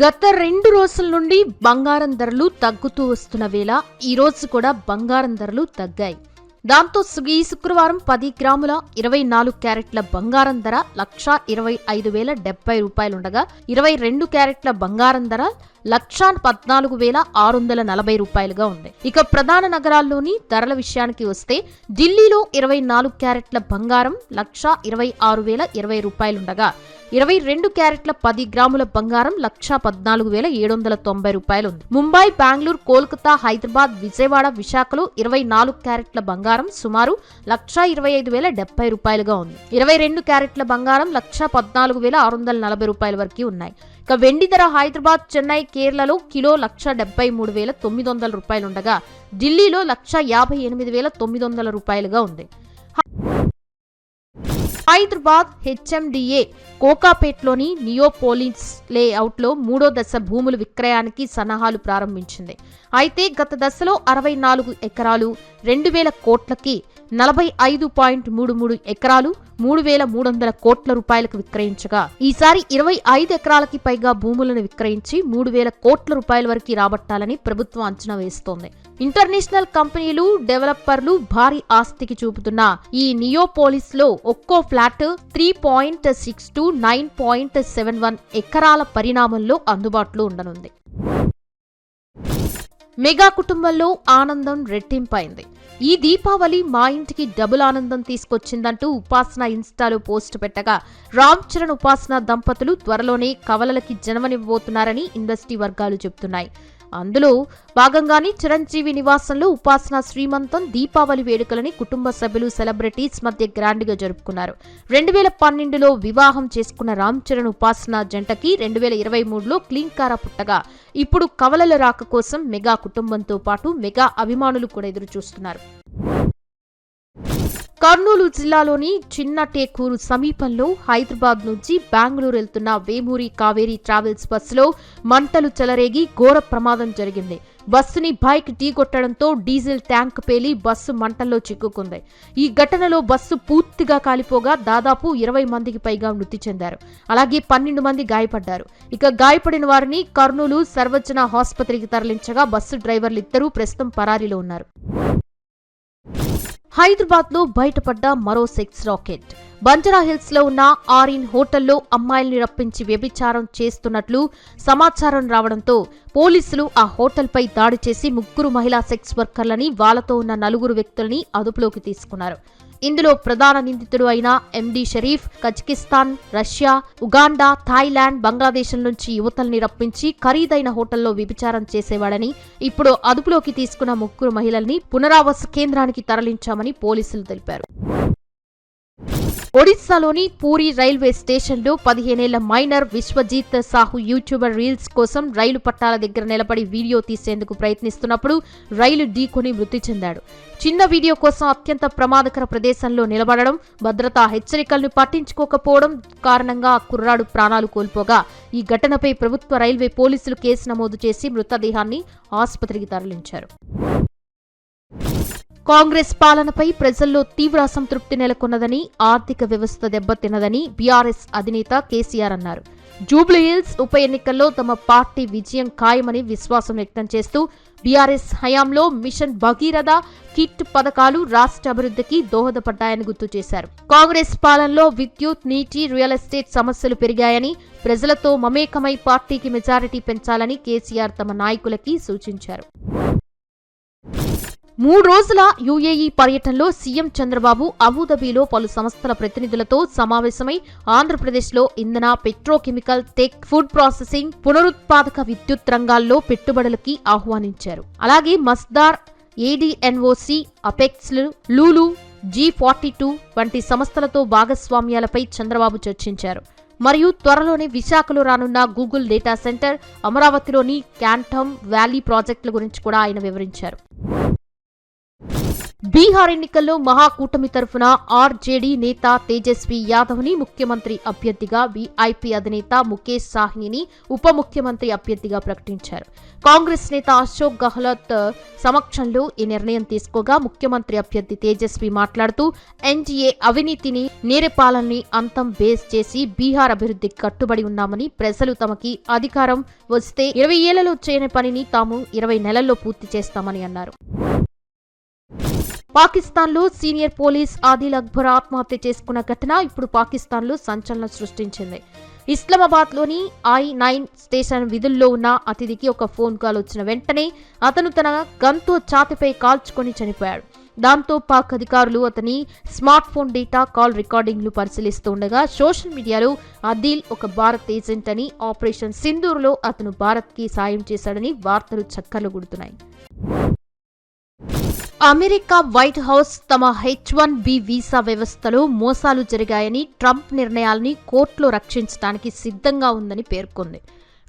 గత రెండు రోజుల నుండి బంగారం ధరలు తగ్గుతూ వస్తున్న వేళ ఈ రోజు కూడా బంగారం ధరలు తగ్గాయి. దాంతో ఈ శుక్రవారం పది గ్రాముల ఇరవై నాలుగు క్యారెట్ల బంగారం ధర లక్ష ఇరవై ఐదు వేల డెబ్బై రూపాయలుండగా ఇరవై రెండు క్యారెట్ల బంగారం ధర లక్షా పద్నాలుగు వేల ఆరు వందల నలభై రూపాయలుగా ఉంది. ఇక ప్రధాన నగరాల్లోని ధరల విషయానికి వస్తే ఢిల్లీలో ఇరవై నాలుగు క్యారెట్ల బంగారం లక్షా ఇరవై ఆరు వేల ఇరవై రూపాయలుండగా ఇరవై రెండు క్యారెట్ల పది గ్రాముల బంగారం లక్షా పద్నాలుగు వేల ఏడు వందల తొంభై రూపాయలు ఉంది ముంబై బెంగళూరు కోల్కతా హైదరాబాద్ విజయవాడ విశాఖలో ఇరవై నాలుగు క్యారెట్ల బంగారం సుమారు లక్షా ఇరవై ఐదు వేల డెబ్బై రూపాయలుగా ఉంది. ఇరవై రెండు క్యారెట్ల బంగారం లక్ష పద్నాలుగు వేల ఆరు వందల నలభై రూపాయల వరకు ఉన్నాయి. ఇక వెండి ధర హైదరాబాద్ చెన్నై కేరళలో కిలో లక్ష డెబ్బై మూడు వేల తొమ్మిది వందల రూపాయలుండగా ఢిల్లీలో లక్ష యాభై ఎనిమిది వేల తొమ్మిది వందల రూపాయలుగా ఉంది. హైదరాబాద్ హెచ్ఎండిఏ కోకాపేట్లోని నియోపోలిస్ లేఅవుట్లో మూడో దశ భూముల విక్రయానికి సన్నాహాలు ప్రారంభించింది. అయితే గత దశలో అరవై నాలుగు ఎకరాలు రెండు వేల కోట్లకి నలభై ఐదు పాయింట్ మూడు మూడు ఎకరాలు మూడు వేల మూడు వందల కోట్ల రూపాయలకు విక్రయించగా. ఈసారి ఇరవై ఐదు ఎకరాలకి పైగా భూములను విక్రయించి మూడు వేల కోట్ల రూపాయల వరకు రాబట్టాలని ప్రభుత్వం అంచనా వేస్తోంది. ఇంటర్నేషనల్ కంపెనీలు డెవలపర్లు భారీ ఆస్తికి చూపుతున్న ఈ నియోపోలిస్లో ఒక్కో flat three point six two nine point seven one ఎకరాల పరిణామంలో అందుబాటులో ఉండనుంది. మెగా కుటుంబంలో ఆనందం రెట్టింపైంది. ఈ దీపావళి మా ఇంటికి డబుల్ ఆనందం తీసుకొచ్చిందంటూ ఉపాసన ఇన్స్టాలో పోస్ట్ పెట్టగా రామ్ చరణ్ ఉపాసన దంపతులు త్వరలోనే కవలలకి జన్మనివ్వబోతున్నారని ఇండస్ట్రీ వర్గాలు చెబుతున్నాయి. అందులో భాగంగానే చిరంజీవి నివాసంలో ఉపాసన శ్రీమంతం దీపావళి వేడుకలని కుటుంబ సభ్యులు సెలబ్రిటీస్ మధ్య గ్రాండ్గా జరుపుకున్నారు. రెండు వేల పన్నెండులో వివాహం చేసుకున్న రామ్ చరణ్ ఉపాసన జంటకి రెండు వేల ఇరవై మూడులో క్లీన్ పుట్టగా ఇప్పుడు కవలల రాక కోసం మెగా కుటుంబంతో పాటు మెగా అభిమానులు కూడా ఎదురు చూస్తున్నారు కర్నూలు జిల్లాలోని చిన్న టేకూరు సమీపంలో హైదరాబాద్ నుంచి బెంగళూరు వెళ్తున్న వేమూరి కావేరీ ట్రావెల్స్ బస్సులో మంటలు చెలరేగి ఘోర ప్రమాదం జరిగింది. బస్సుని బైక్ ఢీకొట్టడంతో డీజిల్ ట్యాంక్ పేలి బస్సు మంటల్లో చిక్కుకుంది. ఈ ఘటనలో బస్సు పూర్తిగా కాలిపోగా దాదాపు ఇరవై మందికి పైగా మృతి చెందారు. అలాగే పన్నెండు మంది గాయపడ్డారు. ఇక గాయపడిన వారిని కర్నూలు సర్వజన ఆసుపత్రికి తరలించగా బస్సు డ్రైవర్లు ఇద్దరూ ప్రస్తుతం పరారీలో ఉన్నారు. హైదరాబాద్లో బయటపడ్డ మరో సెక్స్ రాకెట్. బంజారా హిల్స్లో ఉన్న ఆరిన్ హోటల్లో అమ్మాయిల్ని రప్పించి వ్యభిచారం చేస్తున్నట్లు సమాచారం రావడంతో పోలీసులు ఆ హోటల్పై దాడి చేసి ముగ్గురు మహిళా సెక్స్ వర్కర్లని వాళ్ళతో ఉన్న నలుగురు వ్యక్తుల్ని అదుపులోకి తీసుకున్నారు. ఇందులో ప్రధాన నిందితుడు అయిన MD Sharif Kazakhstan Russia Uganda Thailand Bangladesh నుంచి యువతల్ని రప్పించి ఖరీదైన హోటల్లో వ్యభిచారం చేసేవాడని ఇప్పుడు అదుపులోకి తీసుకున్న ముగ్గురు మహిళల్ని పునరావాస కేంద్రానికి తరలించామని పోలీసులు తెలిపారు. ఒడిశాలోని పూరి రైల్వే స్టేషన్లో పదిహేనేళ్ళ minor Vishwajit Sahu YouTuber reels కోసం రైలు పట్టాల దగ్గర నిలబడి వీడియో తీసేందుకు ప్రయత్నిస్తున్నప్పుడు రైలు ఢీకొని మృతి చెందాడు. చిన్న వీడియో కోసం అత్యంత ప్రమాదకర ప్రదేశంలో నిలబడడం భద్రతా హెచ్చరికలను పట్టించుకోకపోవడం కారణంగా కుర్రాడు ప్రాణాలు కోల్పోగా ఈ ఘటనపై ప్రభుత్వ రైల్వే పోలీసులు కేసు నమోదు చేసి మృతదేహాన్ని ఆసుపత్రికి తరలించారు. కాంగ్రెస్ పాలనపై ప్రజల్లో తీవ్ర అసంతృప్తి నెలకొన్నదని ఆర్థిక వ్యవస్థ దెబ్బతిన్నదని బీఆర్ఎస్ అధినేత కేసీఆర్ అన్నారు. జూబ్లీహిల్స్ ఉప ఎన్నికల్లో తమ పార్టీ విజయం ఖాయమని విశ్వాసం వ్యక్తం చేస్తూ బీఆర్ఎస్ హయాంలో మిషన్ భగీరథ కిట్ పథకాలు రాష్ట్ర అభివృద్ధికి దోహదపడ్డాయని గుర్తు చేశారు. కాంగ్రెస్ పాలనలో విద్యుత్ నీటి రియల్ ఎస్టేట్ సమస్యలు పెరిగాయని ప్రజలతో మమేకమై పార్టీకి మెజారిటీ పెంచాలని కేసీఆర్ తమ నాయకులకి సూచించారు. మూడు రోజుల యుఏఈ పర్యటనలో సీఎం చంద్రబాబు అబుదాబీలో పలు సంస్థల ప్రతినిధులతో సమావేశమై ఆంధ్రప్రదేశ్లో ఇంధన పెట్రోకెమికల్ టెక్ ఫుడ్ ప్రాసెసింగ్ పునరుత్పాదక విద్యుత్ రంగాల్లో పెట్టుబడులకి ఆహ్వానించారు. అలాగే Masdar ADNOC Apex Lulu G forty two వంటి సంస్థలతో భాగస్వామ్యాలపై చంద్రబాబు చర్చించారు. మరియు త్వరలోనే విశాఖలో రానున్న గూగుల్ డేటా సెంటర్ అమరావతిలోని క్యాంటమ్ వ్యాలీ ప్రాజెక్టుల గురించి కూడా ఆయన వివరించారు. బీహార్ ఎన్నికల్లో మహాకూటమి తరఫున ఆర్జేడీ నేత తేజస్వి యాదవ్ని ముఖ్యమంత్రి అభ్యర్థిగా వీఐపీ అధినేత ముఖేష్ సాహ్నిని ఉప ముఖ్యమంత్రి అభ్యర్థిగా ప్రకటించారు. కాంగ్రెస్ నేత అశోక్ గెహ్లోట్ సమక్షంలో ఈ నిర్ణయం తీసుకోగా ముఖ్యమంత్రి అభ్యర్థి తేజస్వి మాట్లాడుతూ ఎన్డీఏ అవినీతిని నేరపాలనని అంతం బేస్ చేసి బీహార్ అభివృద్ధికి కట్టుబడి ఉన్నామని ప్రజలు తమకి అధికారం వస్తే ఇరవై ఏళ్ళలో చేయని పనిని తాము ఇరవై నెలల్లో పూర్తి చేస్తామని అన్నారు. పాకిస్తాన్లో సీనియర్ పోలీస్ ఆదిల్ అక్బర్ ఆత్మహత్య చేసుకున్న ఘటన ఇప్పుడు పాకిస్తాన్లో సంచలనం సృష్టించింది. ఇస్లామాబాద్లోని ఐ నైన్ స్టేషన్ విధుల్లో ఉన్న అతిథికి ఒక ఫోన్ కాల్ వచ్చిన వెంటనే అతను తన గన్తో ఛాతిపై కాల్చుకొని చనిపోయాడు. దాంతో పాక్ అధికారులు అతని స్మార్ట్ ఫోన్ డేటా కాల్ రికార్డింగ్లు పరిశీలిస్తుండగా సోషల్ మీడియాలో అదిల్ ఒక భారత్ ఏజెంట్ అని ఆపరేషన్ సింధూర్లో అతను భారత్కి సాయం చేశాడని వార్తలు చక్కర్లు గుడుతున్నాయి అమెరికా వైట్ హౌస్ తమ హెచ్ వన్ బి వీసా వ్యవస్థలో మోసాలు జరిగాయని ట్రంప్ నిర్ణయాల్ని కోర్టులో రక్షించడానికి సిద్ధంగా ఉందని పేర్కొంది.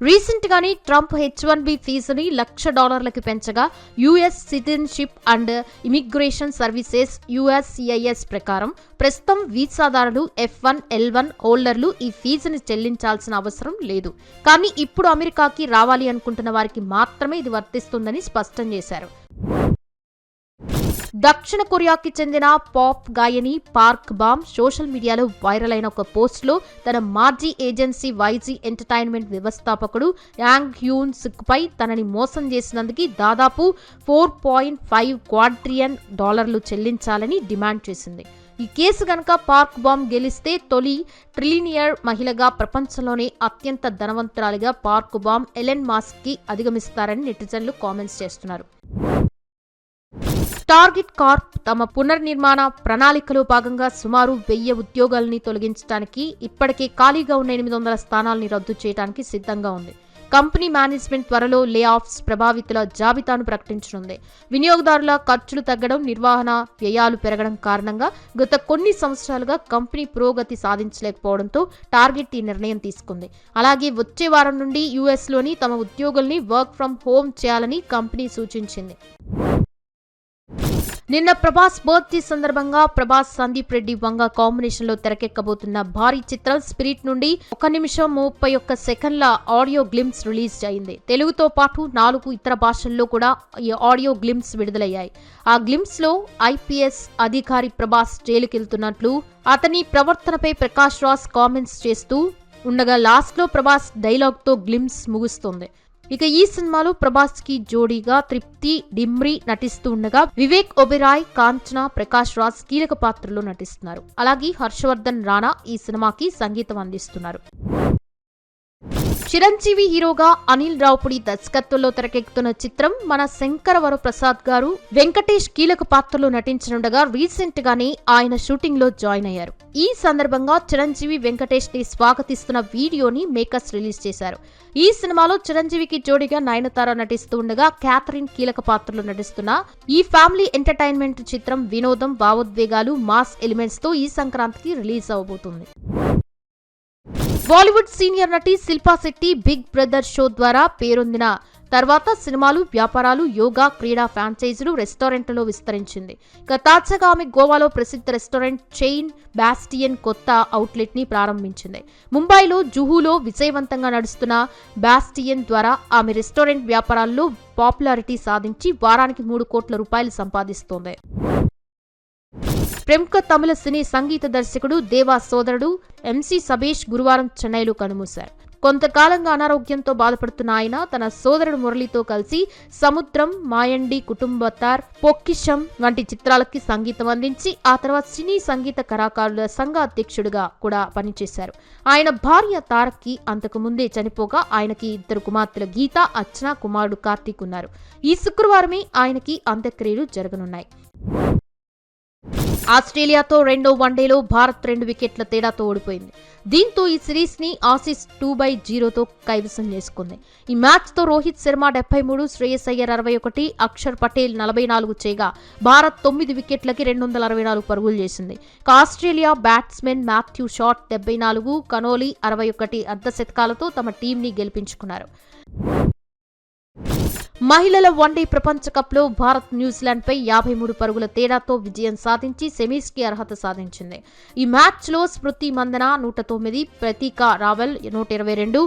రీసెంట్గానే ట్రంప్ హెచ్ వన్ బి ఫీజుని లక్ష డాలర్లకు పెంచగా US citizenship and immigration services USCIS ప్రకారం ప్రస్తుతం వీసాదారులు ఎఫ్ వన్ ఎల్ వన్ హోల్డర్లు ఈ ఫీజుని చెల్లించాల్సిన అవసరం లేదు. కానీ ఇప్పుడు అమెరికాకి రావాలి అనుకుంటున్న వారికి మాత్రమే ఇది వర్తిస్తుందని స్పష్టం చేశారు. దక్షిణ కొరియాకి చెందిన పాప్ గాయని పార్క్ బామ్ సోషల్ మీడియాలో వైరల్ అయిన ఒక పోస్ట్లో తన మాజీ ఏజెన్సీ వైజీ ఎంటర్టైన్మెంట్ వ్యవస్థాపకుడు యాంగ్ హ్యూన్ సిక్ పై తనని మోసం చేసినందుకు దాదాపు ఫోర్ పాయింట్ ఫైవ్ క్వాడ్రియన్ డాలర్లు చెల్లించాలని డిమాండ్ చేసింది. ఈ కేసు గనక పార్క్ బాంబ్ గెలిస్తే తొలి ట్రిలినియర్ మహిళగా ప్రపంచంలోనే అత్యంత ధనవంతురాలిగా పార్క్ బాంబ్ ఎలెన్ మాస్క్కి అధిగమిస్తారని నెటిజన్లు కామెంట్స్ చేస్తున్నారు. టార్గెట్ కార్ప్ తమ పునర్నిర్మాణ ప్రణాళికలో భాగంగా సుమారు వెయ్యి ఉద్యోగాలని తొలగించడానికి ఇప్పటికే ఖాళీగా ఉన్న ఎనిమిది వందల స్థానాల్ని రద్దు చేయడానికి సిద్ధంగా ఉంది. కంపెనీ మేనేజ్మెంట్ త్వరలో లే ఆఫ్స్ ప్రభావితుల జాబితాను ప్రకటించనుంది. వినియోగదారుల ఖర్చులు తగ్గడం నిర్వహణ వ్యయాలు పెరగడం కారణంగా గత కొన్ని సంవత్సరాలుగా కంపెనీ పురోగతి సాధించలేకపోవడంతో టార్గెట్ ఈ నిర్ణయం తీసుకుంది. అలాగే వచ్చే వారం నుండి యుఎస్లోని తమ ఉద్యోగుల్ని వర్క్ ఫ్రం హోమ్ చేయాలని కంపెనీ సూచించింది. నిన్న ప్రభాస్ బర్త్డే సందర్భంగా ప్రభాస్ సందీప్ రెడ్డి వంగ కాంబినేషన్లో తెరకెక్కబోతున్న భారీ చిత్రం స్పిరిట్ నుండి ఒక నిమిషం ముప్పై ఒక్క సెకండ్ల ఆడియో గ్లిమ్స్ రిలీజ్ అయింది. తెలుగుతో పాటు నాలుగు ఇతర భాషల్లో కూడా ఈ ఆడియో గ్లిమ్స్ విడుదలయ్యాయి. ఆ గ్లిమ్స్లో ఐపీఎస్ అధికారి ప్రభాస్ జైలుకెళ్తున్నట్లు అతని ప్రవర్తనపై ప్రకాష్ రాజ్ కామెంట్స్ చేస్తూ ఉండగా లాస్ట్లో ప్రభాస్ డైలాగ్తో గ్లిమ్స్ ముగుస్తుంది. ఇక ఈ సినిమాలో ప్రభాస్కి జోడీగా తృప్తి డిమ్రి నటిస్తూ ఉండగా వివేక్ ఒబెరాయ్ కాంచన ప్రకాష్ రాజ్ కీలక పాత్రలో నటిస్తున్నారు. అలాగే హర్షవర్ధన్ రాణా ఈ సినిమాకి సంగీతం అందిస్తున్నారు. చిరంజీవి హీరోగా అనిల్ రావుపుడి దర్శకత్వంలో తెరకెక్కుతున్న చిత్రం మన శంకరవర ప్రసాద్ గారు వెంకటేష్ కీలక పాత్రలో నటించనుండగా రీసెంట్ గానే ఆయన షూటింగ్లో జాయిన్ అయ్యారు. ఈ సందర్భంగా చిరంజీవి వెంకటేష్ని స్వాగతిస్తున్న వీడియోని మేకర్స్ రిలీజ్ చేశారు. ఈ సినిమాలో చిరంజీవికి జోడిగా నయనతార నటిస్తూ ఉండగా క్యాథరిన్ కీలక పాత్రలో నటిస్తున్న ఈ ఫ్యామిలీ ఎంటర్టైన్మెంట్ చిత్రం వినోదం భావోద్వేగాలు మాస్ ఎలిమెంట్స్తో ఈ సంక్రాంతికి రిలీజ్ అవబోతుంది బాలీవుడ్ సీనియర్ నటి Shilpa Shetty big brother show ద్వారా పేరొందిన తర్వాత సినిమాలు వ్యాపారాలు యోగా క్రీడా ఫ్రాంచైజీలు రెస్టారెంట్లలో విస్తరించింది. ఇక తాజాగా ఆమె గోవాలో ప్రసిద్ధ రెస్టారెంట్ చైన్ బాస్టియన్ కొత్త అవుట్లెట్ని ప్రారంభించింది. ముంబైలో జుహులో విజయవంతంగా నడుస్తున్న బాస్టియన్ ద్వారా ఆమె రెస్టారెంట్ వ్యాపారాల్లో పాపులారిటీ సాధించి వారానికి మూడు కోట్ల రూపాయలు సంపాదిస్తోంది. ప్రముఖ తమిళ సినీ సంగీత దర్శకుడు దేవా సోదరుడు ఎంసి సబేష్ గురువారం చెన్నైలో కనుమూశారు. కొంతకాలంగా అనారోగ్యంతో బాధపడుతున్న ఆయన తన సోదరుడు మురళితో కలిసి సముద్రం మాయండి కుటుంబతార్ పొక్కిషం వంటి చిత్రాలకి సంగీతం అందించి ఆ తర్వాత సినీ సంగీత కళాకారుల సంఘ అధ్యక్షుడిగా కూడా పనిచేశారు. ఆయన భార్య తారక్కి అంతకు ముందే చనిపోగా ఆయనకి ఇద్దరు కుమార్తెలు గీత అర్చన కుమారుడు కార్తీక్ ఉన్నారు. ఈ శుక్రవారమే ఆయనకి అంత్యక్రియలు జరగనున్నాయి. ఆస్ట్రేలియాతో రెండో వన్డేలో భారత్ రెండు వికెట్ల తేడాతో ఓడిపోయింది. దీంతో ఈ సిరీస్ని ఆసీస్ టూ బై జీరోతో కైవసం చేసుకుంది. ఈ మ్యాచ్తో రోహిత్ శర్మ డెబ్బై మూడు శ్రేయస్ అయ్యర్ అరవై ఒకటి అక్షర్ పటేల్ నలభై నాలుగు చేయగా భారత్ తొమ్మిది వికెట్లకి రెండు వందల అరవై నాలుగు పరుగులు చేసింది. ఆస్ట్రేలియా బ్యాట్స్మెన్ మాథ్యూ షాట్ డెబ్బై నాలుగు కనోలి అరవై ఒకటి అర్ధ శతకాలతో తమ టీంని గెలిపించుకున్నారు. మహిళల వన్డే ప్రపంచ కప్లో భారత్ న్యూజిలాండ్పై యాభై మూడు పరుగుల తేడాతో విజయం సాధించి సెమీస్కి అర్హత సాధించింది. ఈ మ్యాచ్లో స్మృతి మందన నూట తొమ్మిది ప్రతీక రావెల్ నూట ఇరవై రెండు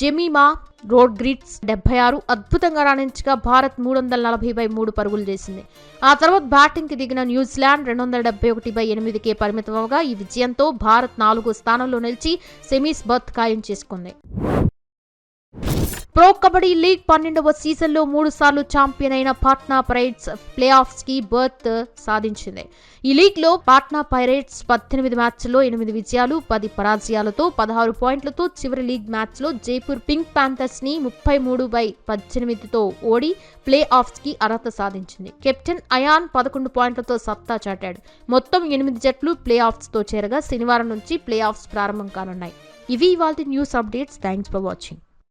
జెమీమా రోడ్ గ్రిడ్స్ డెబ్బై ఆరు అద్భుతంగా రాణించగా భారత్ మూడు వందల నలభై బై మూడు పరుగులు చేసింది. ఆ తర్వాత బ్యాటింగ్కి దిగిన న్యూజిలాండ్ రెండు వందల డెబ్బై ఒకటి బై ఎనిమిదికే పరిమితమవగా ఈ విజయంతో భారత్ నాలుగో స్థానంలో నిలిచి సెమీస్ బర్త్ ఖాయం చేసుకుంది. ప్రో కబడ్డీ లీగ్ పన్నెండవ సీజన్లో మూడు సార్లు ఛాంపియన్ అయిన పాట్నా పైరేట్స్ ప్లే ఆఫ్స్కి బర్త్ సాధించింది. ఈ లీగ్లో పాట్నా పైరేట్స్ పద్దెనిమిది మ్యాచ్ల్లో ఎనిమిది విజయాలు పది పరాజయాలతో పదహారు పాయింట్లతో చివరి లీగ్ మ్యాచ్లో జైపూర్ పింక్ ప్యాంథర్స్ని ముప్పై మూడు బై పద్దెనిమిదితో ఓడి ప్లే ఆఫ్స్కి అర్హత సాధించింది. కెప్టెన్ అయాన్ పదకొండు పాయింట్లతో సత్తా చాటాడు. మొత్తం ఎనిమిది జట్లు ప్లే ఆఫ్స్తో చేరగా శనివారం నుంచి ప్లే ఆఫ్స్ ప్రారంభం కానున్నాయి. ఇవి ఇవాళ news updates. Thanks for watching.